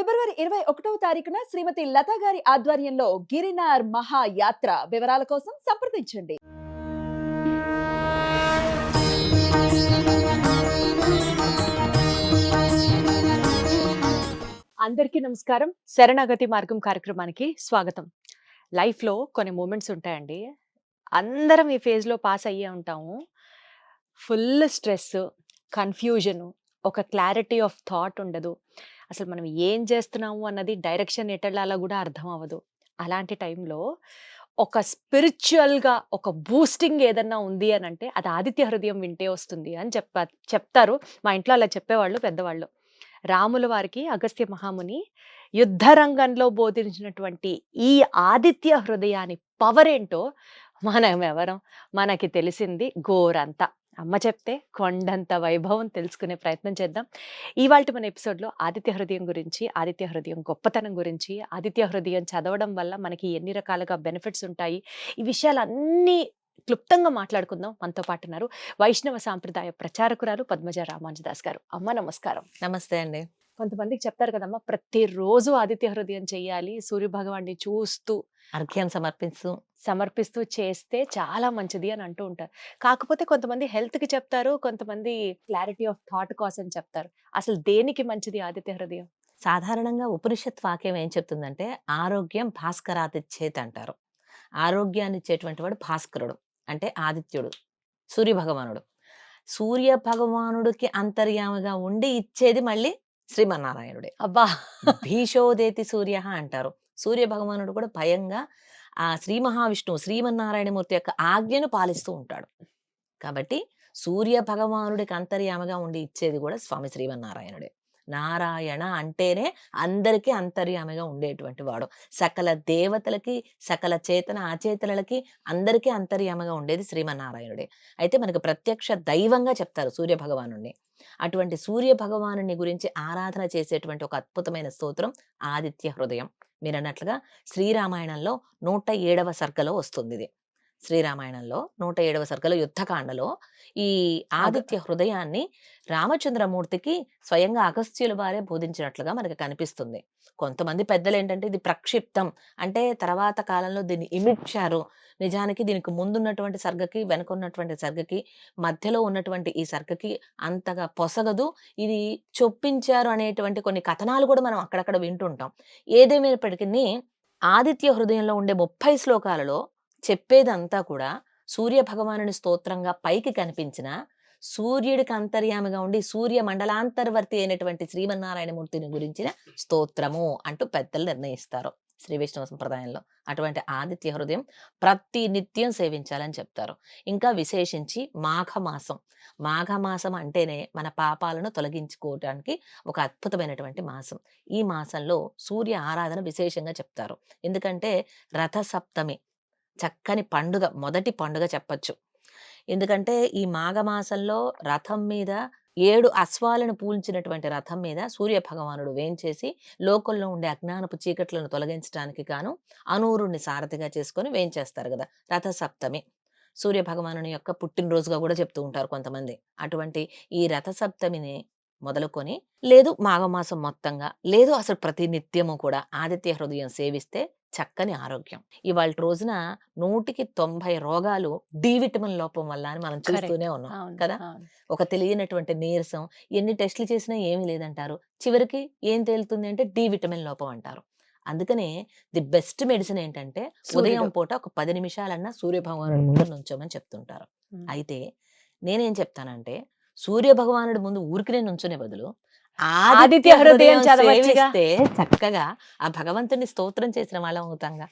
ఫిబ్రవరి ఇరవై ఒకటవ తారీఖున శ్రీమతి లతా గారి ఆధ్వర్యంలో గిరినార్ మహాయాత్ర వివరాల కోసం సంప్రదించండి. అందరికీ నమస్కారం. శరణాగతి మార్గం కార్యక్రమానికి స్వాగతం. లైఫ్లో కొన్ని మూమెంట్స్ ఉంటాయండి. అందరం ఈ ఫేజ్లో పాస్ అయ్యే ఉంటాము. ఫుల్ స్ట్రెస్ కన్ఫ్యూజను ఒక క్లారిటీ ఆఫ్ థాట్ ఉండదు. అసలు మనం ఏం చేస్తున్నాము అన్నది డైరెక్షన్ ఎటలాలో కూడా అర్థం అవ్వదు. అలాంటి టైంలో ఒక స్పిరిచువల్గా ఒక బూస్టింగ్ ఏదన్నా ఉంది అని అంటే అది ఆదిత్య హృదయం వింటే వస్తుంది అని చెప్ప చెప్తారు. మా ఇంట్లో అలా చెప్పేవాళ్ళు పెద్దవాళ్ళు. రాముల వారికి అగస్త్య మహాముని యుద్ధ రంగంలో బోధించినటువంటి ఈ ఆదిత్య హృదయాన్ని పవర్ ఏంటో మనం ఎవరం మనకి తెలిసింది గోరంతా అమ్మ చెప్తే కొండంత వైభవం తెలుసుకునే ప్రయత్నం చేద్దాం. ఇవాళ మన ఎపిసోడ్లో ఆదిత్య హృదయం గురించి ఆదిత్య హృదయం గొప్పతనం గురించి ఆదిత్య హృదయం చదవడం వల్ల మనకి ఎన్ని రకాలుగా బెనిఫిట్స్ ఉంటాయి ఈ విషయాలన్నీ క్లుప్తంగా మాట్లాడుకుందాం. మనతో పాటు ఉన్నారు వైష్ణవ సాంప్రదాయ ప్రచారకురాలు పద్మజ రామానుజదాస్ గారు. అమ్మ నమస్కారం. నమస్తే అండి. కొంతమందికి చెప్తారు కదమ్మా ప్రతిరోజు ఆదిత్య హృదయం చేయాలి సూర్య భగవాన్ని చూస్తూ అర్ఘ్యం సమర్పిస్తూ. సమర్పిస్తూ చేస్తే చాలా మంచిది అని అంటూ ఉంటారు. కాకపోతే కొంతమంది health కి చెప్తారు కొంతమంది క్లారిటీ ఆఫ్ థాట్ కోసం చెప్తారు. అసలు దేనికి మంచిది ఆదిత్య హృదయం? సాధారణంగా ఉపనిషత్ వాక్యం ఏం చెప్తుందంటే ఆరోగ్యం భాస్కరాతిచ్చేత్ అంటారు. ఆరోగ్యాన్ని ఇచ్చేటువంటి వాడు భాస్కరుడు అంటే ఆదిత్యుడు సూర్య భగవానుడు సూర్య భగవానుడికి అంతర్యామిగా ఉండి ఇచ్చేది మళ్ళీ శ్రీమన్నారాయణుడే. అబ్బా! భీషోదేతి సూర్య అంటారు. సూర్య భగవానుడు కూడా భయంగా ఆ శ్రీ మహావిష్ణువు శ్రీమన్నారాయణమూర్తి యొక్క ఆజ్ఞను పాలిస్తూ ఉంటాడు. కాబట్టి సూర్య భగవానుడికి అంతర్యామగా ఉండి ఇచ్చేది కూడా స్వామి శ్రీమన్నారాయణుడే. నారాయణ అంటేనే అందరికీ అంతర్యామిగా ఉండేటువంటి వాడు. సకల దేవతలకి సకల చేతన అచేతనలకి అందరికీ అంతర్యామగా ఉండేది శ్రీమన్నారాయణుడే. అయితే మనకు ప్రత్యక్ష దైవంగా చెప్తారు సూర్య భగవానుడిని అటువంటి సూర్య భగవానుని గురించి ఆరాధన చేసేటువంటి ఒక అద్భుతమైన స్తోత్రం ఆదిత్య హృదయం. మీరు అన్నట్లుగా శ్రీరామాయణంలో నూట ఏడవ సర్గలో వస్తుంది ఇది. శ్రీరామాయణంలో నూట ఏడవ సర్గలో యుద్ధకాండలో ఈ ఆదిత్య హృదయాన్ని రామచంద్రమూర్తికి స్వయంగా అగస్త్యుల వారే బోధించినట్లుగా మనకి కనిపిస్తుంది. కొంతమంది పెద్దలు ఏంటంటే ఇది ప్రక్షిప్తం. అంటే తర్వాత కాలంలో దీన్ని ఇమిడ్చారు నిజానికి దీనికి ముందున్నటువంటి సర్గకి వెనుకున్నటువంటి సర్గకి మధ్యలో ఉన్నటువంటి ఈ సర్గకి అంతగా పొసగదు. ఇది చొప్పించారు అనేటువంటి కొన్ని కథనాలు కూడా మనం అక్కడక్కడ వింటుంటాం. ఏదేమైనప్పటికీ ఆదిత్య హృదయంలో ఉండే ముప్పై శ్లోకాలలో చెప్పేదంతా కూడా సూర్య భగవానుని స్తోత్రంగా పైకి కనిపించిన సూర్యుడికి అంతర్యామిగా ఉండి సూర్య మండలాంతర్వర్తి అయినటువంటి శ్రీమన్నారాయణమూర్తిని గురించిన స్తోత్రము అంటూ పెద్దలు నిర్ణయిస్తారు శ్రీ వైష్ణవ సంప్రదాయంలో. అటువంటి ఆదిత్య హృదయం ప్రతి నిత్యం సేవించాలని చెప్తారు. ఇంకా విశేషించి మాఘమాసం. మాఘమాసం అంటేనే మన పాపాలను తొలగించుకోవడానికి ఒక అద్భుతమైనటువంటి మాసం. ఈ మాసంలో సూర్య ఆరాధన విశేషంగా చెప్తారు. ఎందుకంటే రథసప్తమి చక్కని పండుగ మొదటి పండుగ చెప్పచ్చు. ఎందుకంటే ఈ మాఘమాసంలో రథం మీద ఏడు అశ్వాలను పూల్చినటువంటి రథం మీద సూర్య భగవానుడు వేంచేసి లోకల్లో ఉండే అజ్ఞానపు చీకట్లను తొలగించడానికి గాను అనూరుణ్ణి సారథిగా చేసుకొని వేంచేస్తారు కదా రథసప్తమి. సూర్య భగవానుని యొక్క పుట్టినరోజుగా కూడా చెప్తూ ఉంటారు కొంతమంది. అటువంటి ఈ రథ సప్తమిని మొదలుకొని లేదు మాఘమాసం మొత్తంగా లేదు అసలు ప్రతి నిత్యము కూడా ఆదిత్య హృదయం సేవిస్తే చక్కని ఆరోగ్యం ఇవాళ రోజున నూటికి తొంభై రోగాలు డి విటమిన్ లోపం వల్ల అని మనం. చూస్తూనే ఉన్నాం కదా. ఒక తెలియనటువంటి నీరసం ఎన్ని టెస్టులు చేసినా ఏమీ లేదంటారు చివరికి ఏం తేలుతుంది అంటే డి విటమిన్ లోపం అంటారు అందుకనే ది బెస్ట్ మెడిసిన్ ఏంటంటే ఉదయం. పూట ఒక పది నిమిషాలన్నా సూర్య భగవానుడి ముందు నుంచోమని చెప్తుంటారు. అయితే నేనేం చెప్తానంటే సూర్య భగవానుడి ముందు ఊరికినే నుంచునే బదులు ఆదిత్య హృదయం చదవచ్చుగా. సేవిస్తే చక్కగా ఆ భగవంతుని స్తోత్రం చేసిన వాళ్ళం అవుతాంగా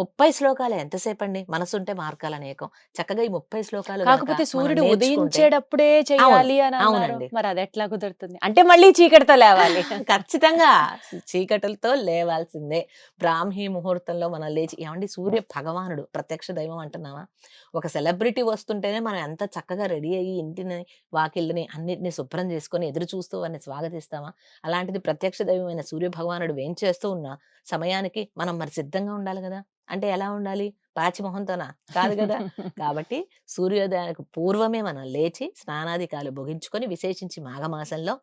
ముప్పై శ్లోకాలు ఎంతసేపు అండి మనసుంటే మార్గాలు అనేకం చక్కగా ఈ ముప్పై శ్లోకాలు కాకపోతే సూర్యుడు ఉదయించేటప్పుడే చేయాలి అని అవునండి. మరి అది ఎట్లా కుదురుతుంది? అంటే మళ్ళీ చీకటితో లేవాలి. ఖచ్చితంగా చీకటులతో లేవాల్సిందే. బ్రాహ్మీ ముహూర్తంలో మనం లేచి ఏమండి? సూర్య భగవానుడు ప్రత్యక్ష దైవం అంటున్నావా? ఒక సెలబ్రిటీ వస్తుంటేనే మనం ఎంత చక్కగా రెడీ అయ్యి ఇంటిని వాకిళ్ళని అన్నిటిని శుభ్రం చేసుకొని ఎదురు చూస్తూ వారిని స్వాగతిస్తామా? అలాంటిది ప్రత్యక్ష దైవమైన సూర్య భగవానుడు వేం చేస్తూ ఉన్న? సమయానికి మనం మరి సిద్ధంగా ఉండాలి కదా? అంటే ఎలా ఉండాలి? పాచి మొహంతోనా కాదు కదా! కాబట్టి సూర్యోదయానికి పూర్వమే మనం లేచి స్నానాధికాలు ముగించుకొని విశేషించి మాఘమాసంలో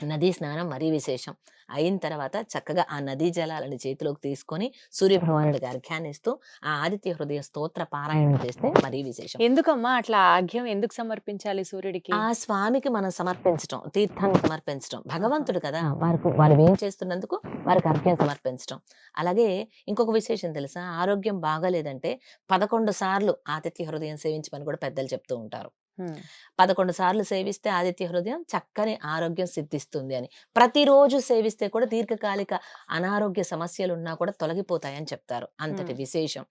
నదీ స్నానం మరీ విశేషం. అయిన తర్వాత చక్కగా ఆ నదీ జలాలను చేతిలోకి తీసుకొని సూర్యభగవానుడికి అర్ఘ్యాన్ని ఇస్తూ ఆ ఆదిత్య హృదయ స్తోత్ర పారాయణం చేస్తే మరీ విశేషం. ఎందుకమ్మా అట్లా ఆగ్యం ఎందుకు సమర్పించాలి సూర్యుడికి? ఆ స్వామికి మనం సమర్పించటం తీర్థాన్ని సమర్పించటం భగవంతుడు కదా! వారికి వారు ఏం చేస్తున్నందుకు వారికి అర్ఘ్యం సమర్పించటం. అలాగే ఇంకొక విశేషం తెలుసా? ఆరోగ్యం బాగాలేదంటే పదకొండు సార్లు ఆదిత్య హృదయం సేవించమని కూడా పెద్దలు చెప్తూ ఉంటారు. పదకొండు సార్లు సేవిస్తే ఆదిత్య హృదయం చక్కని ఆరోగ్యం సిద్ధిస్తుంది అని. ప్రతిరోజు సేవిస్తే కూడా దీర్ఘకాలిక అనారోగ్య సమస్యలు ఉన్నా కూడా తొలగిపోతాయని చెప్తారు అంతటి. విశేషం.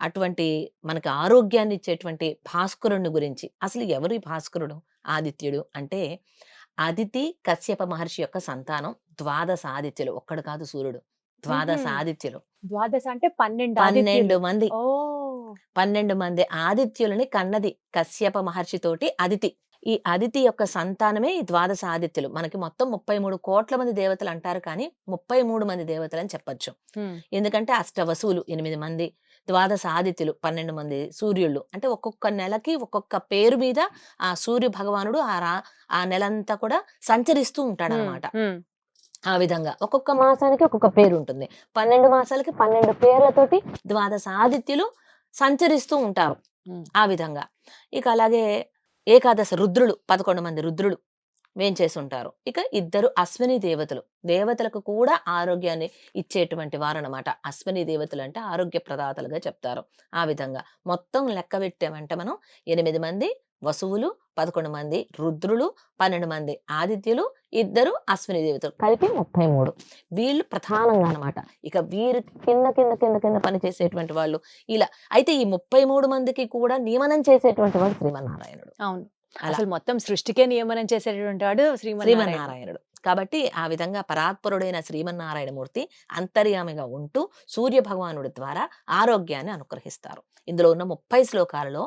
అటువంటి మనకి ఆరోగ్యాన్ని ఇచ్చేటువంటి భాస్కరుని గురించి అసలు ఎవరు ఈ భాస్కరుడు ఆదిత్యుడు అంటే అదితి కశ్యప మహర్షి యొక్క సంతానం ద్వాదశ ఆదిత్యులు. ఒక్కడు కాదు సూర్యుడు. ద్వాదశ. ఆదిత్యులు. ద్వాదశ అంటే పన్నెండు పన్నెండు. మంది. ఓ! పన్నెండు మంది ఆదిత్యులని కన్నది కశ్యప మహర్షితోటి అదితి ఈ అదితి యొక్క సంతానమే ఈ ద్వాదశ ఆదిత్యులు మనకి మొత్తం ముప్పై మూడు కోట్ల మంది దేవతలు అంటారు కానీ ముప్పై మూడు మంది దేవతలు అని చెప్పొచ్చు. ఎందుకంటే అష్టవసువులు ఎనిమిది మంది ద్వాదశ ఆదిత్యులు పన్నెండు మంది సూర్యుళ్ళు అంటే ఒక్కొక్క నెలకి ఒక్కొక్క పేరు మీద ఆ సూర్య భగవానుడు ఆ రా ఆ నెలంతా కూడా సంచరిస్తూ ఉంటాడు. అనమాట. ఆ విధంగా ఒక్కొక్క మాసానికి ఒక్కొక్క పేరు ఉంటుంది పన్నెండు మాసాలకి పన్నెండు పేర్లతోటి ద్వాదశ ఆదిత్యులు సంచరిస్తూ ఉంటారు. ఆ విధంగా ఇక అలాగే ఏకాదశ రుద్రులు పదకొండు మంది రుద్రులు వేంచేసి ఉంటారు ఇక ఇద్దరు అశ్విని దేవతలు. దేవతలకు కూడా ఆరోగ్యాన్ని ఇచ్చేటువంటి వారు అనమాట అశ్విని దేవతలు అంటే ఆరోగ్య ప్రదాతలుగా చెప్తారు. ఆ విధంగా మొత్తం లెక్క పెట్టామంటే మనం ఎనిమిది మంది వసువులు పదకొండు మంది రుద్రులు పన్నెండు మంది ఆదిత్యులు ఇద్దరు అశ్విని దేవతలు కలిపి ముప్పై మూడు. వీళ్ళు ప్రధానంగా అనమాట ఇక వీరు కింద కింద కింద కింద పనిచేసేటువంటి వాళ్ళు ఇలా. అయితే ఈ ముప్పై మూడు మందికి కూడా నియమనం చేసేటువంటి వాడు శ్రీమన్నారాయణుడు. అవును. అసలు మొత్తం సృష్టికే నియమనం చేసేటువంటి వాడు శ్రీమన్నారాయణ శ్రీమన్నారాయణుడు. కాబట్టి ఆ విధంగా పరాత్పరుడైన శ్రీమన్నారాయణమూర్తి అంతర్యామిగా ఉంటూ సూర్య భగవానుడి ద్వారా ఆరోగ్యాన్ని అనుగ్రహిస్తారు. ఇందులో ఉన్న ముప్పై శ్లోకాలలో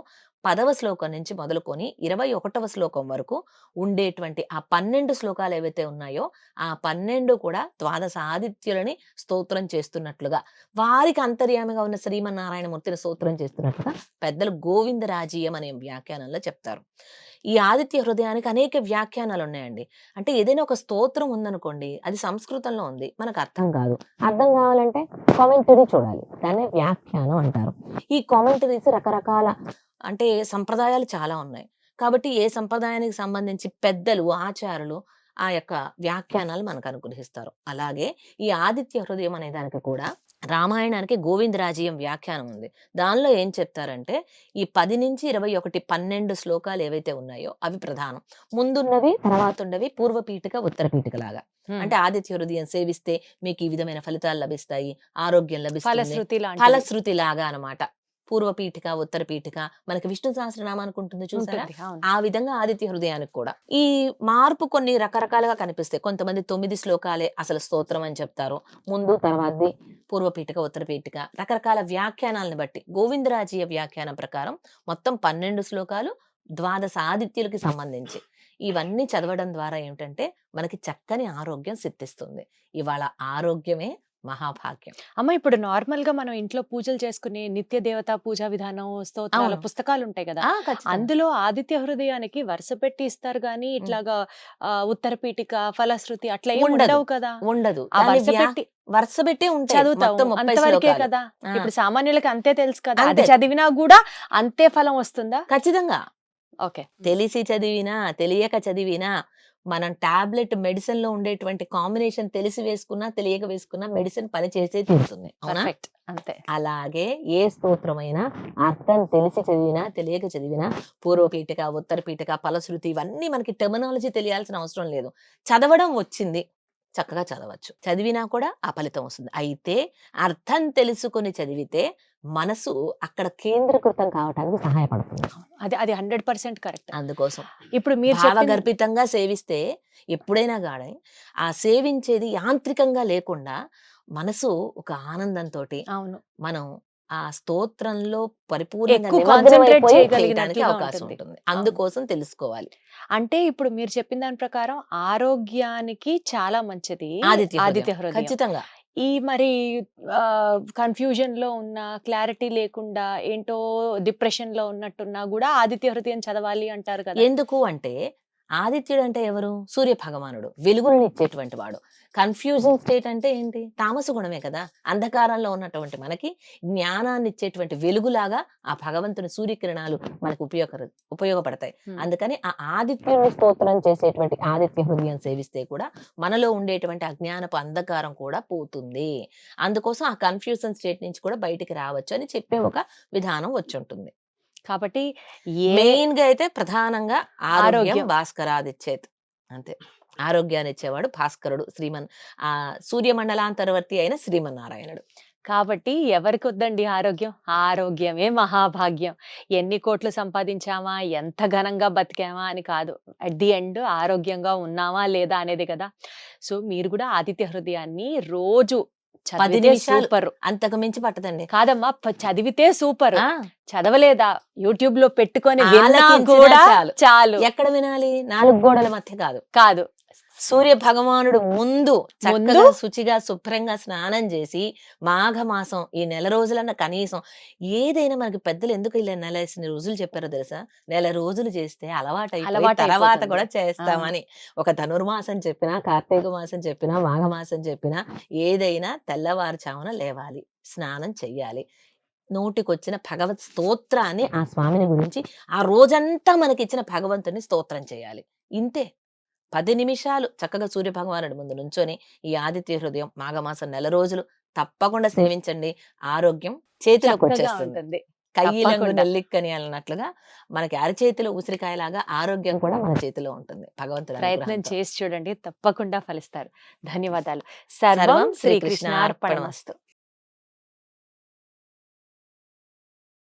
పదవ శ్లోకం నుంచి మొదలుకొని ఇరవై ఒకటవ శ్లోకం వరకు ఉండేటువంటి ఆ పన్నెండు శ్లోకాలు ఏవైతే ఉన్నాయో ఆ పన్నెండు కూడా ద్వాదశ ఆదిత్యులని స్తోత్రం చేస్తున్నట్లుగా వారికి అంతర్యామిగా ఉన్న శ్రీమన్నారాయణమూర్తిని స్తోత్రం చేస్తున్నట్లుగా పెద్దలు గోవిందరాజీయం అనే వ్యాఖ్యానంలో చెప్తారు. ఈ ఆదిత్య హృదయానికి అనేక వ్యాఖ్యానాలు ఉన్నాయండి అంటే ఏదైనా ఒక స్తోత్రం ఉందనుకోండి అది సంస్కృతంలో ఉంది మనకు అర్థం కాదు. అర్థం కావాలంటే కామెంటరీ చూడాలి. దాన్ని వ్యాఖ్యానం అంటారు. ఈ కామెంటరీస్ రకరకాల అంటే సంప్రదాయాలు చాలా ఉన్నాయి. కాబట్టి ఏ సంప్రదాయానికి సంబంధించి పెద్దలు ఆచారులు ఆ యొక్క వ్యాఖ్యానాలు మనకు అనుగ్రహిస్తారు. అలాగే ఈ ఆదిత్య హృదయం అనే దానికి కూడా రామాయణానికి గోవిందరాజీయం వ్యాఖ్యానం ఉంది. దానిలో ఏం చెప్తారంటే ఈ పది నుంచి ఇరవై ఒకటి పన్నెండు శ్లోకాలు ఏవైతే ఉన్నాయో అవి ప్రధానం. ముందున్నవి తర్వాత ఉన్నవి పూర్వపీఠిక ఉత్తర పీఠిక లాగా. అంటే ఆదిత్య హృదయం సేవిస్తే మీకు ఈ విధమైన ఫలితాలు లభిస్తాయి ఆరోగ్యం లభిస్తుంది. ఫలశ్రుతి లాగా అనమాట పూర్వపీఠిక ఉత్తర పీఠిక మనకి విష్ణు సహస్రనామానికి ఉంటుంది చూసారా. ఆ విధంగా ఆదిత్య హృదయానికి కూడా. ఈ మార్పు కొన్ని రకరకాలుగా కనిపిస్తాయి. కొంతమంది తొమ్మిది శ్లోకాలే అసలు స్తోత్రం అని చెప్తారు. ముందు తర్వాతది పూర్వపీఠిక ఉత్తరపీఠిక. రకరకాల వ్యాఖ్యానాలను బట్టి గోవిందరాజీయ వ్యాఖ్యానం ప్రకారం మొత్తం పన్నెండు శ్లోకాలు ద్వాదశ ఆదిత్యులకి సంబంధించి. ఇవన్నీ చదవడం ద్వారా ఏమిటంటే మనకి చక్కని ఆరోగ్యం సిద్ధిస్తుంది. ఇవాళ ఆరోగ్యమే మహాభాగ్యం. అమ్మ ఇప్పుడు నార్మల్గా మనం ఇంట్లో పూజలు చేసుకునే నిత్య దేవతా పూజా విధానం స్తోత్రాల. పుస్తకాలు ఉంటాయి కదా. అందులో ఆదిత్య హృదయానికి వరుస పెట్టి ఇస్తారు గానీ ఇట్లాగా ఆ, ఉత్తర పీఠిక ఫలశ్రుతి అట్లా. ఉండవు కదా! ఉండదు. వరుస పెట్టి చదువుతాం అంతవరకే. కదా! ఇప్పుడు సామాన్యులకి అంతే తెలుసు కదా! అది. చదివినా కూడా అంతే ఫలం వస్తుందా? ఖచ్చితంగా. ఓకే. తెలిసి చదివినా తెలియక చదివినా మనం టాబ్లెట్ మెడిసిన్లో ఉండేటువంటి కాంబినేషన్ తెలిసి వేసుకున్నా తెలియక వేసుకున్నా మెడిసిన్ పని చేసే తీరుతుంది అవునా? అంతే. అలాగే ఏ స్తోత్రమైనా అర్థం తెలిసి చదివినా తెలియక చదివినా పూర్వపీఠిక ఉత్తర పీఠిక ఫలశ్రుతి ఇవన్నీ మనకి టెర్మినాలజీ తెలియాల్సిన అవసరం లేదు. చదవడం వచ్చింది. చక్కగా చదవచ్చు. చదివినా కూడా ఆ ఫలితం వస్తుంది. అయితే అర్థం తెలుసుకొని చదివితే మనసు అక్కడ కేంద్రీకృతం కావడానికి సహాయపడుతుంది. అది అది హండ్రెడ్ పర్సెంట్ కరెక్ట్. అందుకోసం. ఇప్పుడు మీరు భావగర్భితంగా సేవిస్తే ఎప్పుడైనా గానీ ఆ సేవించేది యాంత్రికంగా లేకుండా మనసు ఒక ఆనందంతో అవును. మనం ఆ స్తోత్రంలో పరిపూర్ణంగా అవకాశం ఉంటుంది. అందుకోసం తెలుసుకోవాలి. అంటే ఇప్పుడు మీరు చెప్పిన దాని ప్రకారం ఆరోగ్యానికి చాలా మంచిది ఆదిత్య. ఆదిత్య హృదయం. ఖచ్చితంగా. ఈ మరి కన్ఫ్యూజన్లో ఉన్న క్లారిటీ లేకుండా ఏంటో డిప్రెషన్లో ఉన్నట్టున్నా కూడా ఆదిత్య హృదయం చదవాలి అంటారు కదా! ఎందుకు అంటే ఆదిత్యుడు అంటే ఎవరు? సూర్య భగవానుడు. వెలుగులను ఇచ్చేటువంటి వాడు. కన్ఫ్యూజన్ స్టేట్ అంటే ఏంటి? తామస గుణమే కదా. అంధకారంలో ఉన్నటువంటి మనకి జ్ఞానాన్ని ఇచ్చేటువంటి వెలుగులాగా ఆ భగవంతుని సూర్యకిరణాలు మనకు ఉపయోగ ఉపయోగపడతాయి. అందుకని ఆ ఆదిత్యుని స్తోత్రం చేసేటువంటి ఆదిత్య హృదయం సేవిస్తే కూడా మనలో ఉండేటువంటి అజ్ఞానపు అంధకారం కూడా పోతుంది. అందుకోసం ఆ కన్ఫ్యూజన్ స్టేట్ నుంచి కూడా బయటికి రావచ్చు అని చెప్పే ఒక విధానం వచ్చి ఉంటుంది కాబట్టి మెయిన్గా అయితే ప్రధానంగా ఆరోగ్యం ఆరోగ్యం. భాస్కరాదిచ్చేత్. అంతే. ఆరోగ్యాన్ని ఇచ్చేవాడు భాస్కరుడు శ్రీమన్ ఆ సూర్యమండలాంతర్వర్తి అయిన శ్రీమన్నారాయణుడు. కాబట్టి ఎవరికి వద్దండి ఆరోగ్యం? ఆరోగ్యమే మహాభాగ్యం. ఎన్ని కోట్లు సంపాదించామా? ఎంత ఘనంగా బతికామా అని కాదు. అట్ ది ఎండ్ ఆరోగ్యంగా ఉన్నామా లేదా అనేది కదా. సో మీరు కూడా ఆదిత్య హృదయాన్ని రోజు చదివితే నిమిషాలు. సూపర్. అంతకు మించి పట్టదండి. కాదమ్మా చదివితే సూపర్. చదవలేదా? యూట్యూబ్లో పెట్టుకొని కూడా. చాలు. ఎక్కడ వినాలి? నాలుగు గోడల మధ్య కాదు. కాదు. సూర్య భగవానుడు ముందు చక్కగా? శుచిగా శుభ్రంగా స్నానం చేసి మాఘమాసం ఈ నెల రోజులన్న కనీసం ఏదైనా మనకి పెద్దలు ఎందుకు ఇలా నెల రోజులు చెప్పారో తెలుసా? నెల రోజులు చేస్తే అలవాటు తర్వాత. కూడా చేస్తామని. ఒక ధనుర్మాసం చెప్పినా కార్తీక మాసం చెప్పినా మాఘమాసం చెప్పినా ఏదైనా తెల్లవారుచామున లేవాలి స్నానం చెయ్యాలి. నోటికొచ్చిన భగవత్ స్తోత్రాన్ని ఆ స్వామిని గురించి ఆ రోజంతా మనకిచ్చిన భగవంతుని స్తోత్రం చేయాలి. ఇంతే. పది నిమిషాలు చక్కగా సూర్య భగవానుడి ముందు నుంచొని ఈ ఆదిత్య హృదయం మాఘమాసం నెల రోజులు తప్పకుండా సేవించండి. ఆరోగ్యం చేతిలోకి వచ్చేస్తుంది. కయ్యిలంగు. నెల్లిక్కని అన్నట్లుగా మనకి అరచేతిలో ఉసిరికాయలాగా ఆరోగ్యం కూడా మన చేతిలో ఉంటుంది. భగవంతుడు ప్రయత్నం. చేసి చూడండి. తప్పకుండా ఫలిస్తారు. ధన్యవాదాలు. సర్వం శ్రీకృష్ణార్పణమస్తు. శ్రీకృష్ణార్పణమస్తు.